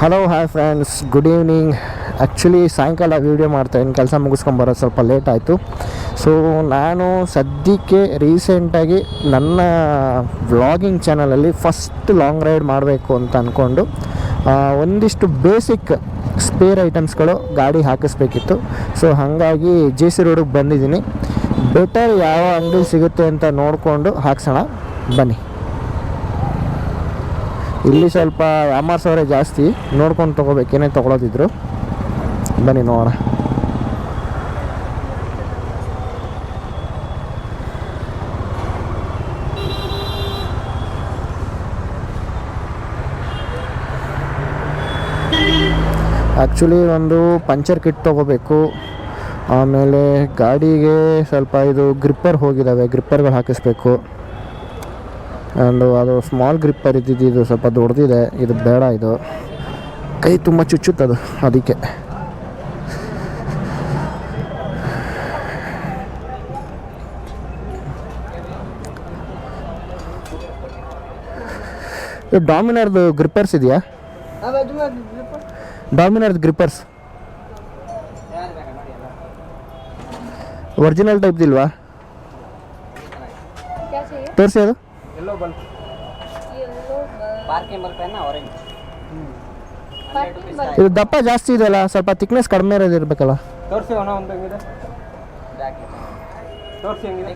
Hello hi friends good evening actually ಸಾಯಂಕಾಲ video ಮಾಡ್ತಾಯಿದ್ದೀನಿ ಕೆಲಸ ಮುಗಿಸ್ಕೊಂಬರೋದು ಸ್ವಲ್ಪ ಲೇಟ್ ಆಯಿತು. ಸೊ ನಾನು ಸದ್ಯಕ್ಕೆ ರೀಸೆಂಟಾಗಿ ನನ್ನ ವ್ಲಾಗಿಂಗ್ ಚಾನಲಲ್ಲಿ ಫಸ್ಟ್ ಲಾಂಗ್ ರೈಡ್ ಮಾಡಬೇಕು ಅಂತ ಅಂದ್ಕೊಂಡು ಒಂದಿಷ್ಟು ಬೇಸಿಕ್ ಸ್ಪೇರ್ ಐಟಮ್ಸ್ಗಳು ಗಾಡಿ ಹಾಕಿಸ್ಬೇಕಿತ್ತು. ಸೊ ಹಾಗಾಗಿ ಜೆ ಸಿ ರೋಡಿಗೆ ಬಂದಿದ್ದೀನಿ. ಬೆಟರ್ ಯಾವ ಅಂಗಡಿ ಸಿಗುತ್ತೆ ಅಂತ ನೋಡಿಕೊಂಡು ಹಾಕ್ಸೋಣ. ಬನ್ನಿ. ಇಲ್ಲಿ ಸ್ವಲ್ಪ ಯಾಮಾರ್ಸೋರೆ ಜಾಸ್ತಿ. ನೋಡ್ಕೊಂಡು ತೊಗೋಬೇಕು. ಏನೇ ತೊಗೊಳೋದಿದ್ರು. ಬನ್ನಿ ನೋಡೋಣ. ಆ್ಯಕ್ಚುಲಿ ಒಂದು ಪಂಚರ್ ಕಿಟ್ ತೊಗೋಬೇಕು. ಆಮೇಲೆ ಗಾಡಿಗೆ ಸ್ವಲ್ಪ ಇದು ಗ್ರಿಪ್ಪರ್ ಹೋಗಿದ್ದಾವೆ ಗ್ರಿಪ್ಪರ್ಗಳು ಹಾಕಿಸ್ಬೇಕು. ಆ್ಯಂಡ್ ಅದು ಸ್ಮಾಲ್ ಗ್ರಿಪ್ಪರ್ ಇದ್ದಿದ್ದು ಇದು ಸ್ವಲ್ಪ ದೊಡ್ಡದಿದೆ, ಇದು ಬೇಡ ಇದು. ಕೈ ತುಂಬ ಚುಚ್ಚುತ್ತದು ಅದಕ್ಕೆ. ಡಾಮಿನರ್ದು ಗ್ರಿಪ್ಪರ್ಸ್ ಇದೆಯಾ? ಡಾಮಿನಾರ್ದು ಗ್ರಿಪ್ಪರ್ಸ್ ಒರಿಜಿನಲ್ ಟೈಪ್ದಿಲ್ವಾ ತೋರಿಸಿ ಅದು. ಎಲ್ಲೋ ಬಲ್ಬ್ ಪಾರ್ಕಿಂಗ್ ಬಲ್ಬ್ ಏನೋ ಆರೆಂಜ್ ಇದು ದಪ್ಪ ಜಾಸ್ತಿ ಇದೆ ಅಲ್ಲ ಸ್ವಲ್ಪ ತಿಕ್ನೆಸ್ ಕಡಿಮೆ ಇರೋದು ಇರಬೇಕಲ್ಲ. ತೋರಿಸಿ ಅಣ್ಣ ಒಂದು ಹೆಂಗಿದೆ ತೋರಿಸಿ ಹೆಂಗಿದೆ.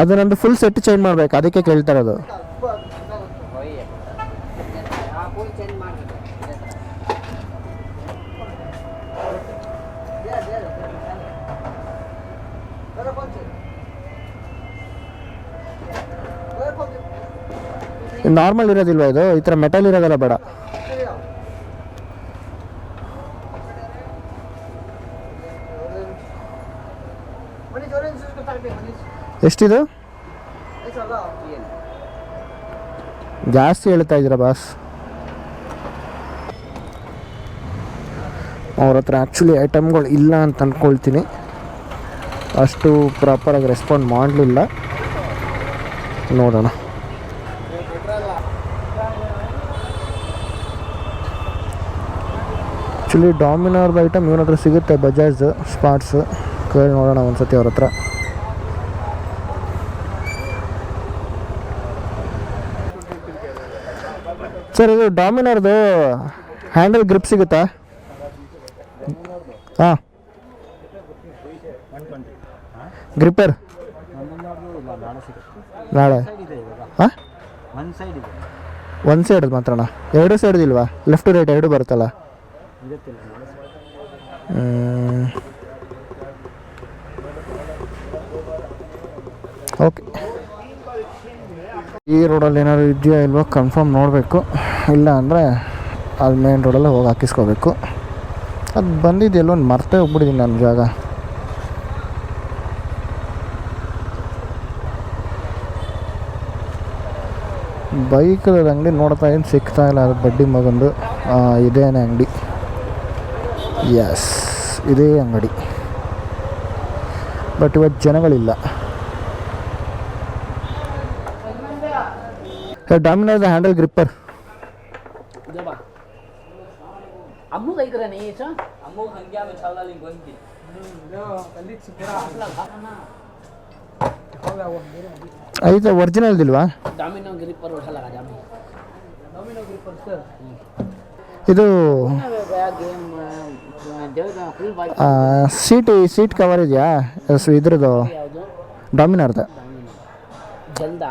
ಅದು ನಂದು ಫುಲ್ ಸೆಟ್ ಚೇಂಜ್ ಮಾಡ್ಬೇಕು ಅದಕ್ಕೆ ಕೇಳ್ತಾರೆ ಅದು ಚೇಂಜ್ ಇರೋದು ನಾರ್ಮಲ್ ಇರೋದಿಲ್ವಾ ಇದು? ಈ ಥರ ಮೆಟಲ್ ಇರೋದಲ್ಲ ಬೇಡ. ಎಷ್ಟಿದು? ಜಾಸ್ತಿ ಹೇಳ್ತಾ ಇದ್ದೀರಾ ಬಾಸ್ ಅವ್ರ ಹತ್ರ ಆ್ಯಕ್ಚುಲಿ ಐಟಮ್ಗಳು ಇಲ್ಲ ಅಂತ ಅಂದ್ಕೊಳ್ತೀನಿ ಅಷ್ಟು ಪ್ರಾಪರಾಗಿ ರೆಸ್ಪಾಂಡ್ ಮಾಡಲಿಲ್ಲ. ನೋಡೋಣ. ಆ್ಯಕ್ಚುಲಿ ಡಾಮಿನೋರ್ದು ಐಟಮ್ ಇವನ ಹತ್ರ ಸಿಗುತ್ತೆ ಬಜಾಜ್ ಸ್ಪಾಟ್ಸ್ ಕೇಳಿ ನೋಡೋಣ ಒಂದ್ಸತಿ ಅವ್ರ ಹತ್ರ. ಸರ್ ಇದು ಡಾಮಿನೋರ್ದು ಹ್ಯಾಂಡಲ್ ಗ್ರಿಪ್ ಸಿಗುತ್ತಾ? ಹಾಂ. ಗ್ರಿಪ್ಪರ್ ನಾಳೆ. ಹಾಂ? ಒನ್ ಸೈಡ್ ಇದೆ. ಒಂದು ಸೈಡ್ ಮಾತ್ರಣ ಎರಡು ಸೈಡ್ ಇಲ್ವಾ? ಲೆಫ್ಟ್ ರೈಟ್ ಎರಡು ಬರುತ್ತಲ್ಲ? ಓಕೆ ಈ ರೋಡಲ್ಲಿ ಏನಾದ್ರು ಇದೆಯಾ ಇಲ್ವೋ? ಕನ್ಫರ್ಮ್ ನೋಡಬೇಕು. ಇಲ್ಲ ಅಂದರೆ ಅದು ಮೇನ್ ರೋಡಲ್ಲೇ ಹೋಗಿ ಹಾಕಿಸ್ಕೋಬೇಕು. ಅದು ಬಂದಿದ್ದೆಲ್ಲೋ ಒಂದು ಮರ್ತೇ ಹೋಗ್ಬಿಟ್ಟಿದ್ದೀನಿ ನನ್ನ ಜಾಗ. ಬೈಕದ ಅಂಗಡಿ ನೋಡ್ತಾ ಏನು ಸಿಗ್ತಾ ಇಲ್ಲ ಅದು ಬಡ್ಡಿ ಮಗಂದು ಆ, ಇದೇನೇ ಅಂಗಡಿ ಎಸ್ ಇದೇ ಅಂಗಡಿ ಬಟ್ ಇವತ್ತು ಜನಗಳಿಲ್ಲ ಡಾಮಿನೋದ ಹ್ಯಾಂಡಲ್ ಗ್ರಿಪ್ಪರ್ ಅಮ್ಮು ಕೈಕರ ನೀ ಸ ಅಮ್ಮು ಹಂಗೆ ಆಮೇಲೆ ಚಾವಲಾಲಿ ಬಂದಿ ಐತೆ ಒರಿಜಿನಲ್ದಿಲ್ವಾ ಡಾಮಿನೋ ಗ್ರಿಪ್ಪರ್ ಹೊಡಲ್ಲ ಡಾಮಿನೋ ಇದು ಗ್ರಿಪ್ಪರ್ ಸರ್ ಇದು ಸೀಟ್ ಸೀಟ್ ಕವರ್ ಇದೆಯಾ ಇದ್ರದ್ದು ಡಾಮಿನಾರ್ದ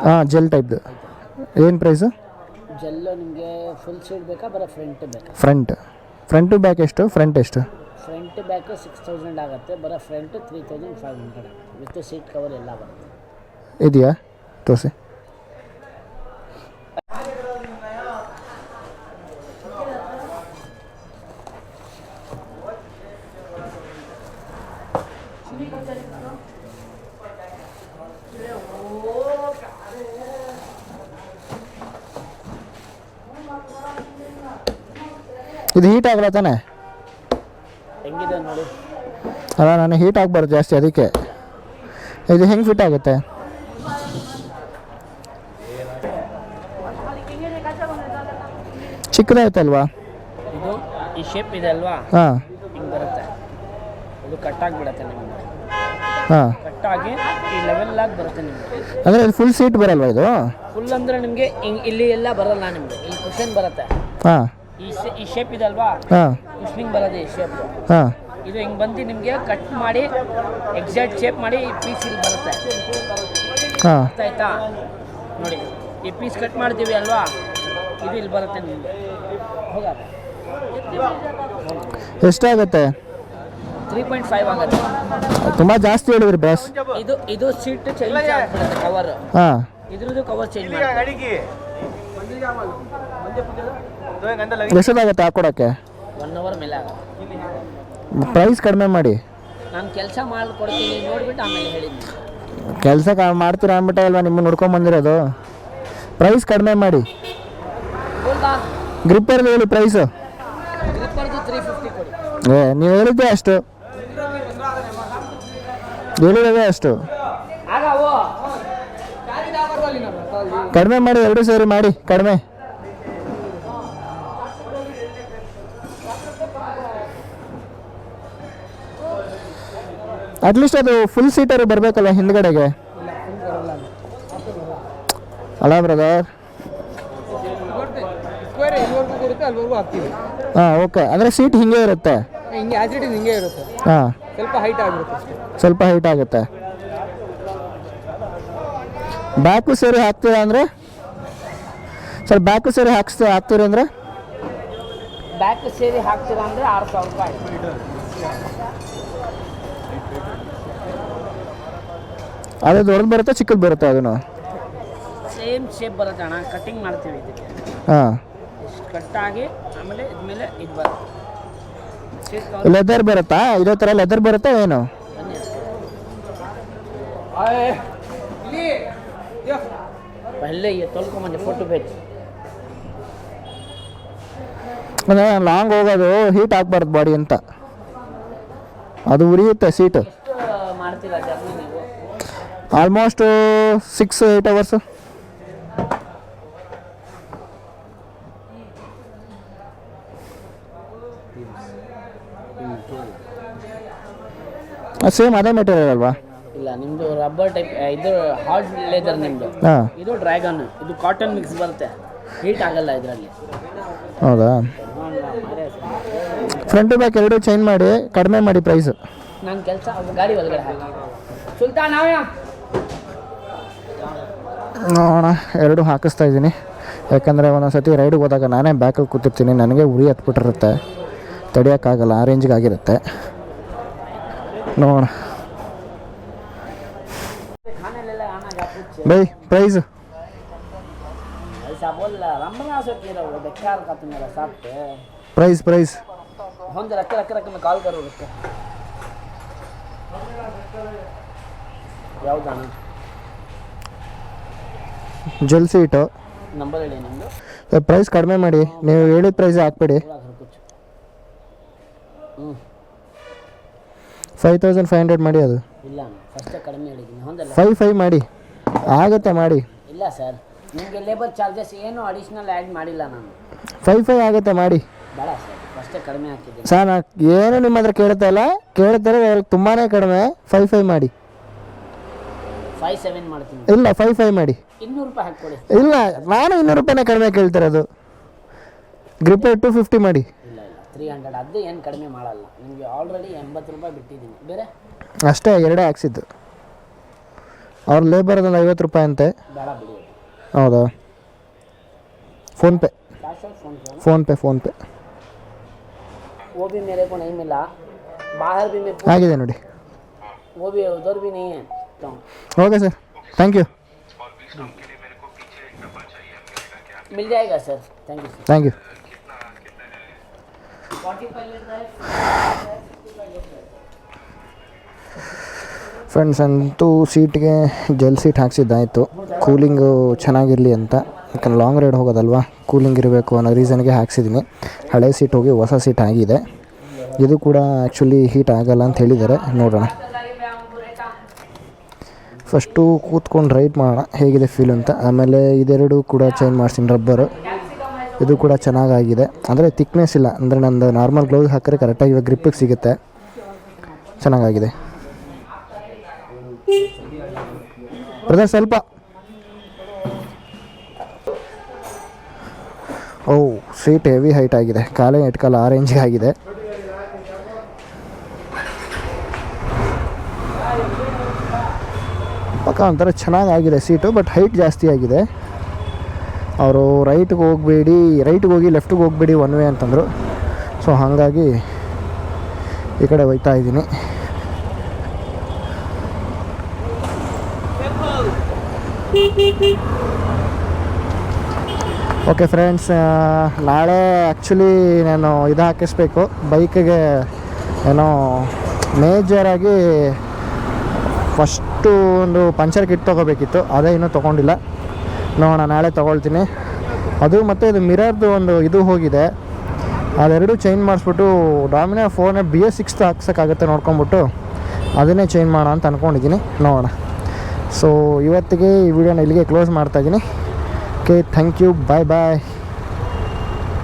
ಹಾಂ ಜೆಲ್ ಟೈಪ್ದು ಏನು ಪ್ರೈಸು ಜೆಲ್ ನಿಮಗೆ ಫುಲ್ ಸೀಟ್ ಬೇಕಾ ಬರೋ ಫ್ರಂಟ್ ಬೇಕಾ ಫ್ರಂಟ್ ಫ್ರಂಟು ಬ್ಯಾಕ್ ಎಷ್ಟು? ಫ್ರಂಟ್ ಎಷ್ಟು? ಫ್ರಂಟ್ ಬ್ಯಾಕ್ ಸಿಕ್ಸ್ ತೌಸಂಡ್ ಆಗುತ್ತೆ. ಬರೋ front three thousand five hundred ಆಗುತ್ತೆ. ವಿತ್ ಸೀಟ್ ಕವರ್ ಎಲ್ಲ ಬರುತ್ತೆ. ಇದೆಯಾ ತೋರಿಸಿ ಇದು ಹೀಟ್ ಆಗಲ್ಲ ತಾನೆ ಹೆಂಗಿದೆ ನೋಡಿ ಅಲ್ಲ ನಾನು ಹೀಟ್ ಆಗಬಾರ್ದು ಜಾಸ್ತಿ ಅದಕ್ಕೆ ಇದು ಹೆಂಗೆ ಫಿಟ್ ಆಗುತ್ತೆ ಚಿಕ್ಕದಾಯ್ತಲ್ವಾ? ಇದು ಈ ಶೇಪ್ ಇದೆ ಅಲ್ವಾ? ಹಾಂ. ಹಿಂಗೆ ಬರುತ್ತೆ. ಇದು ಆಗಿಬಿಡತ್ತೆ ನಿಮಗೆ. ಹಾಂ. ಕಟ್ಟಾಗಿ ಈ ಲೆವೆಲ್ ಆಗಿ ಬರುತ್ತೆ ನಿಮಗೆ. ಅಂದರೆ ಇದು ಫುಲ್ ಸೀಟ್ ಬರಲ್ವಾ ಇದು? ಫುಲ್ ಅಂದರೆ ನಿಮಗೆ ಇಲ್ಲಿ ಎಲ್ಲ ಬರಲ್ಲ ನಿಮಗೆ. ಇಲ್ಲಿ ಕುಷನ್ ಬರುತ್ತೆ. ಹಾಂ. ಈ ಈ ಶೇಪ್ ಇದೆ ಅಲ್ವಾ? ಹಾಂ. ಕುಷನಿಂಗ್ ಬರೋದು ಈ ಶೇಪ್ ಹಾಂ. ಇದು ಹಿಂಗೆ ಬಂದು ನಿಮಗೆ ಕಟ್ ಮಾಡಿ ಎಕ್ಸಾಕ್ಟ್ ಶೇಪ್ ಮಾಡಿ ಈ ಪೀಸ್ ಇಲ್ಲಿ ಬರುತ್ತೆ. ಹಾಂ. ಆಯ್ತಾ? ನೋಡಿ. ಈ ಪೀಸ್ ಕಟ್ ಮಾಡ್ತೀವಿ ಅಲ್ವಾ? ಇದು ಇಲ್ಲಿ ಬರುತ್ತೆ ನಿಮಗೆ. ಹೋಗ ಎಷ್ಟಾಗುತ್ತೆ? ತ್ರೀ ಪಾಯಿಂಟ್ ಫೈವ್ ಆಗುತ್ತೆ. ತುಂಬ ಜಾಸ್ತಿ ಹೇಳಿದ್ರಿ ಬಸ್ ಇದು ಇದು ಸೀಟ್ ಚೇಂಜ್ ಆಗ್ಬಿಡುತ್ತೆ ಕವರ್ ಹಾಂ. ಇದ್ರದ್ದು ಕವರ್ ಚೇಂಜ್ ಮಾಡಿ ಎಷ್ಟೊತ್ತಾಗುತ್ತೆ ಹಾಕೊಡೋಕ್ಕೆ? ಒನ್ ಅವರ್ ಮೇಲೆ ಆಗುತ್ತೆ. ಪ್ರೈಸ್ ಕಡಿಮೆ ಮಾಡಿ. ನಾನು ಕೆಲಸ ಮಾಡಿಕೊಡ್ತೀನಿ ನೋಡ್ಬಿಟ್ಟು ಆಮೇಲೆ ಹೇಳಿದ್ದೀನಿ ಕೆಲಸ ಮಾಡ್ತೀರಾ ಅಂದ್ಬಿಟ್ಟೆ ಅಲ್ವಾ ನಿಮ್ಮ ನೋಡ್ಕೊಂಡ್ ಬಂದಿರೋದು? ಪ್ರೈಸ್ ಕಡಿಮೆ ಮಾಡಿ. ಗ್ರಿಪ್ಪರ್ ಗ್ರಿಪ್ಪರ್ದು ಹೇಳಿ ಪ್ರೈಸು ಏ ನೀವು ಹೇಳಿದ್ದೆ ಅಷ್ಟು. ಹೇಳಿರೋದೇ ಅಷ್ಟು. ಕಡಿಮೆ ಮಾಡಿ ಎರಡು ಸೇರಿ ಮಾಡಿ ಕಡಿಮೆ. ಅಟ್ಲೀಸ್ಟ್ ಅದು ಫುಲ್ ಸೀಟರ್ ಬರಬೇಕಲ್ಲ ಹಿಂದ್ಗಡೆಗೆ. ಅಲ್ಲ ಬ್ರದರ್ ಹಾಂ ಓಕೆ ಅಂದರೆ ಸೀಟ್ ಹಿಂಗೆ ಇರುತ್ತೆ? ಹಿಂಗೆ ಇರುತ್ತೆ. ಹಾಂ. ಸ್ವಲ್ಪ ಹೈಟ್ ಆಗಿರುತ್ತೆ ಅಷ್ಟೇ. ಸ್ವಲ್ಪ ಹೈಟ್ ಆಗುತ್ತೆ. ಬ್ಯಾಕು ಸೇರಿ ಹಾಕ್ತೀರಾ ಅಂದರೆ? ಸರ್ ಬ್ಯಾಕು ಸೇರಿ ಹಾಕ್ಸ್ ಹಾಕ್ತೀರಿ ಅಂದರೆ? ಬ್ಯಾಕ್ ಸೇರಿ ಹಾಕ್ತೀರಾ ಅಂದರೆ ಆರು ಸಾವಿರ ರೂಪಾಯಿ ಅದು ದೊಡ್ಡದು ಬರುತ್ತೆ ಚಿಕ್ಕದು ಬರುತ್ತೆ ಅದನ್ನು. ಸೇಮ್ ಶೇಪ್ ಬರುತ್ತೆ ಅಣ್ಣ. ಕಟ್ಟಿಂಗ್ ಮಾಡ್ತೀವಿ ಇದಕ್ಕೆ. ಹಾಂ. ಕಟ್ಟಾಗಿ ಆಮೇಲೆ ಇದ್ಮೇಲೆ ಇದು ಬರುತ್ತೆ. ಲೆದರ್ ಬರುತ್ತಾ? ಇರೋ ಥರ ಲೆದರ್ ಬರುತ್ತಾ ಏನು? ಪಲ್ಲೆ ತೊಳ್ಕೊಂಬಂದೆ ಫೋಟೋ ಬೇಕು. ಲಾಂಗ್ ಹೋಗೋದು ಹೀಟ್ ಆಗಬಾರ್ದು ಬಾಡಿ ಅಂತ. ಅದು ಉರಿಯುತ್ತೆ seat almost six eight hours same ಅದೇ ಮೆಟೀರಿಯಲ್ ಅಲ್ವಾ? ಇಲ್ಲ ನಿಮ್ದು ರಬ್ಬರ್ ಟೈಪ್ ಇದು ಹಾರ್ಡ್ ಲೆದರ್ ನಿಮ್ದು. ಹಾಂ. ಇದು ಡ್ರ್ಯಾಗನ್ ಇದು ಕಾಟನ್ ಮಿಕ್ಸ್ ಬರುತ್ತೆ. ಹೀಟ್ ಆಗಲ್ಲ ಇದರಲ್ಲಿ. ಹೌದಾ? ಫ್ರಂಟ್ ಬ್ಯಾಕ್ ಎರಡು ಚೇಂಜ್ ಮಾಡಿ ಕಡಿಮೆ ಮಾಡಿ ಪ್ರೈಸ್ ನಾನು ಕೆಲಸ ಗಾಡಿ ಒಳಗಡೆ ಹಾಕಿ. ಸುಲ್ತಾನ್ ನೋಡೋಣ ಎರಡು ಹಾಕಿಸ್ತಾ ಇದ್ದೀನಿ. ಯಾಕಂದರೆ ಒಂದೊಂದ್ಸತಿ ಸತಿ ರೈಡಿಗೆ ಹೋದಾಗ ನಾನೇ ಬ್ಯಾಕಲ್ಲಿ ಕೂತಿರ್ತೀನಿ. ನನಗೆ ಉರಿ ಹತ್ಬಿಟ್ಟಿರುತ್ತೆ. ತಡಿಯೋಕ್ಕಾಗಲ್ಲ ಆ ರೇಂಜ್ಗೆ ಆಗಿರುತ್ತೆ ನೋಡೋಣ. ಬೈ ಪ್ರೈಸ್ ಪ್ರೈಸ್ ಪ್ರೈಸ್ ಒಂದು ರಕ್ಕ ರಕ್ಕ ಕಾಲ್ ನಂಬರ್ ಹೇಳಿ ಪ್ರೈಸ್ ಕಡಿಮೆ ಮಾಡಿ. ನೀವು ಹೇಳಿದ ಪ್ರೈಸ್ ಹಾಕ್ಬೇಡಿ. ಹ್ಞೂ ಫೈವ್ ತೌಸಂಡ್ ಫೈವ್ ಹಂಡ್ರೆಡ್ ಮಾಡಿ ಅದು. ಇಲ್ಲ ಕಡಿಮೆ ಹೇಳಿದ್ದೀನಿ ಹೊಂದಲ್ಲ ಫೈವ್ ಫೈವ್ ಮಾಡಿ. ಆಗುತ್ತೆ ಮಾಡಿ. ಇಲ್ಲ ಸರ್ ನಿಮಗೆ ಲೇಬರ್ ಚಾರ್ಜಸ್ ಏನು ಅಡಿಷನಲ್ ಆ್ಯಡ್ ಮಾಡಿಲ್ಲ ನಾನು. ಫೈವ್ ಫೈವ್ ಆಗುತ್ತೆ ಮಾಡಿ. ಬೇಡ ಸರ್ ಫಸ್ಟೇ ಕಡಿಮೆ ಹಾಕಿದ್ದೀನಿ. ಸರ್ ನಾ ಏನು ನಿಮ್ಮ ಹತ್ರ ಕೇಳ್ತಾ ಇಲ್ಲ. ಕೇಳ್ತಾರೆ ತುಂಬಾ ಕಡಿಮೆ. ಫೈವ್ ಫೈವ್ ಮಾಡಿ. ಫೈವ್ ಸೆವೆನ್ ಮಾಡ್ತೀನಿ. ಇಲ್ಲ ಫೈವ್ ಫೈವ್ ಮಾಡಿ. ಇನ್ನೂರು ರೂಪಾಯಿ ಹಾಕ್ಕೊಡಿ. ಇಲ್ಲ ನಾನು ಇನ್ನೂರು ರೂಪಾಯಿನೇ ಕಡಿಮೆ ಕೇಳ್ತಿರೋದು ಗ್ರಿಪ್ ಟು ಫಿಫ್ಟಿ ಮಾಡಿ. ತ್ರೀ ಹಂಡ್ರೆಡ್ ಅದು ಏನು ಕಡಿಮೆ ಮಾಡಲ್ಲ ನಿಮಗೆ ಆಲ್ರೆಡಿ ಎಂಬತ್ತು ರೂಪಾಯಿ ಬಿಟ್ಟಿದ್ದೀನಿ ಬೇರೆ ಅಷ್ಟೇ ಎರಡೇ ಹಾಕ್ಸಿದ್ದು ಅವ್ರ ಲೇಬರ್ ಅದೊಂದು ಐವತ್ತು ರೂಪಾಯಿ ಅಂತೆ ಬೇಡ ಬಿಡಿ ಹೌದಾ PhonePe cash on PhonePe PhonePe PhonePe वो भी मेरे को नहीं मिला बाहर भी मैं ಆಗಿದೆ ನೋಡಿ वो भी उधर भी नहीं है तो ಓಕೆ ಸರ್ ಥ್ಯಾಂಕ್ ಯು मिल जाएगा sir thank you sir thank you friends ಅಂತೂ ಸೀಟ್ಗೆ ಜೆಲ್ ಸೀಟ್ ಹಾಕ್ಸಿದ್ದಾಯಿತು. ಕೂಲಿಂಗು ಚೆನ್ನಾಗಿರಲಿ ಅಂತ. ಯಾಕಂದ್ರೆ ಲಾಂಗ್ ರೈಡ್ ಹೋಗೋದಲ್ವಾ? ಕೂಲಿಂಗ್ ಇರಬೇಕು ಅನ್ನೋ ರೀಸನ್ಗೆ ಹಾಕ್ಸಿದ್ದೀನಿ ಹಳೆ ಸೀಟ್ ಹೋಗಿ ಹೊಸ ಸೀಟ್ ಆಗಿದೆ. ಇದು ಕೂಡ ಆ್ಯಕ್ಚುಲಿ ಹೀಟ್ ಆಗಲ್ಲ ಅಂತ ಹೇಳಿದ್ದಾರೆ. ನೋಡೋಣ. ಫಸ್ಟು ಕೂತ್ಕೊಂಡು ರೈಡ್ ಮಾಡೋಣ. ಹೇಗಿದೆ ಫೀಲ್ ಅಂತ. ಆಮೇಲೆ ಇದೆರಡು ಕೂಡ ಚೇಂಜ್ ಮಾಡ್ತೀನಿ ರಬ್ಬರು ಇದು ಕೂಡ ಚೆನ್ನಾಗಾಗಿದೆ. ಅಂದರೆ ತಿಕ್ನೆಸ್ ಇಲ್ಲ. ಅಂದರೆ ನಂದು ನಾರ್ಮಲ್ ಗ್ಲೌಸ್ ಹಾಕಿದ್ರೆ ಕರೆಕ್ಟಾಗಿ ಇವಾಗ ಗ್ರಿಪ್ಪಿಗೆ ಸಿಗುತ್ತೆ. ಚೆನ್ನಾಗಾಗಿದೆ. ಬ್ರದರ್ ಸ್ವಲ್ಪ. ಓ ಸೀಟ್ ಹೆವಿ ಹೈಟ್ ಆಗಿದೆ. ಕಾಲೇ ಇಟ್ಕಲ್ಲ ಆರೆಂಜ್ ಆಗಿದೆ. ಪಕ್ಕ ಒಂಥರ ಚೆನ್ನಾಗಾಗಿದೆ ಸೀಟು ಬಟ್ ಹೈಟ್ ಜಾಸ್ತಿ ಆಗಿದೆ. ಅವರು ರೈಟ್ಗೆ ಹೋಗಬೇಡಿ ರೈಟ್ಗೆ ಹೋಗಿ ಲೆಫ್ಟಿಗೆ ಹೋಗಬೇಡಿ ಒನ್ ವೇ ಅಂತಂದರು. ಸೊ ಹಾಗಾಗಿ ಈ ಕಡೆ ಹೋಗ್ತಾ ಇದ್ದೀನಿ. ಓಕೆ ಫ್ರೆಂಡ್ಸ್ ನಾಳೆ ಆ್ಯಕ್ಚುಲಿ ನಾನು ಇದು ಹಾಕಿಸ್ಬೇಕು. ಬೈಕಿಗೆ ಏನೋ ಮೇಜರಾಗಿ ಫಸ್ಟು ಒಂದು ಪಂಚರ್ ಕಿಟ್ ತೊಗೋಬೇಕಿತ್ತು. ಅದೇ ಇನ್ನೂ ತೊಗೊಂಡಿಲ್ಲ. ನೋಡೋಣ, ನಾಳೆ ತೊಗೊಳ್ತೀನಿ. ಅದು ಮತ್ತು ಇದು ಮಿರರ್ದು ಒಂದು ಇದು ಹೋಗಿದೆ. ಅದೆರಡು ಚೇಂಜ್ ಮಾಡಿಸ್ಬಿಟ್ಟು ಡಾಮಿನೋ ಫೋನ್ ಬಿ ಎಸ್ ಸಿಕ್ಸ್ ಹಾಕ್ಸೋಕ್ಕಾಗುತ್ತೆ ನೋಡ್ಕೊಂಬಿಟ್ಟು ಅದನ್ನೇ ಚೇಂಜ್ ಮಾಡೋಣ ಅಂತ ಅಂದ್ಕೊಂಡಿದ್ದೀನಿ ನೋಡೋಣ. ಸೊ ಇವತ್ತಿಗೆ ಈ ವಿಡಿಯೋನ ಇಲ್ಲಿಗೆ ಕ್ಲೋಸ್ ಮಾಡ್ತಾಯಿದ್ದೀನಿ okay thank you bye bye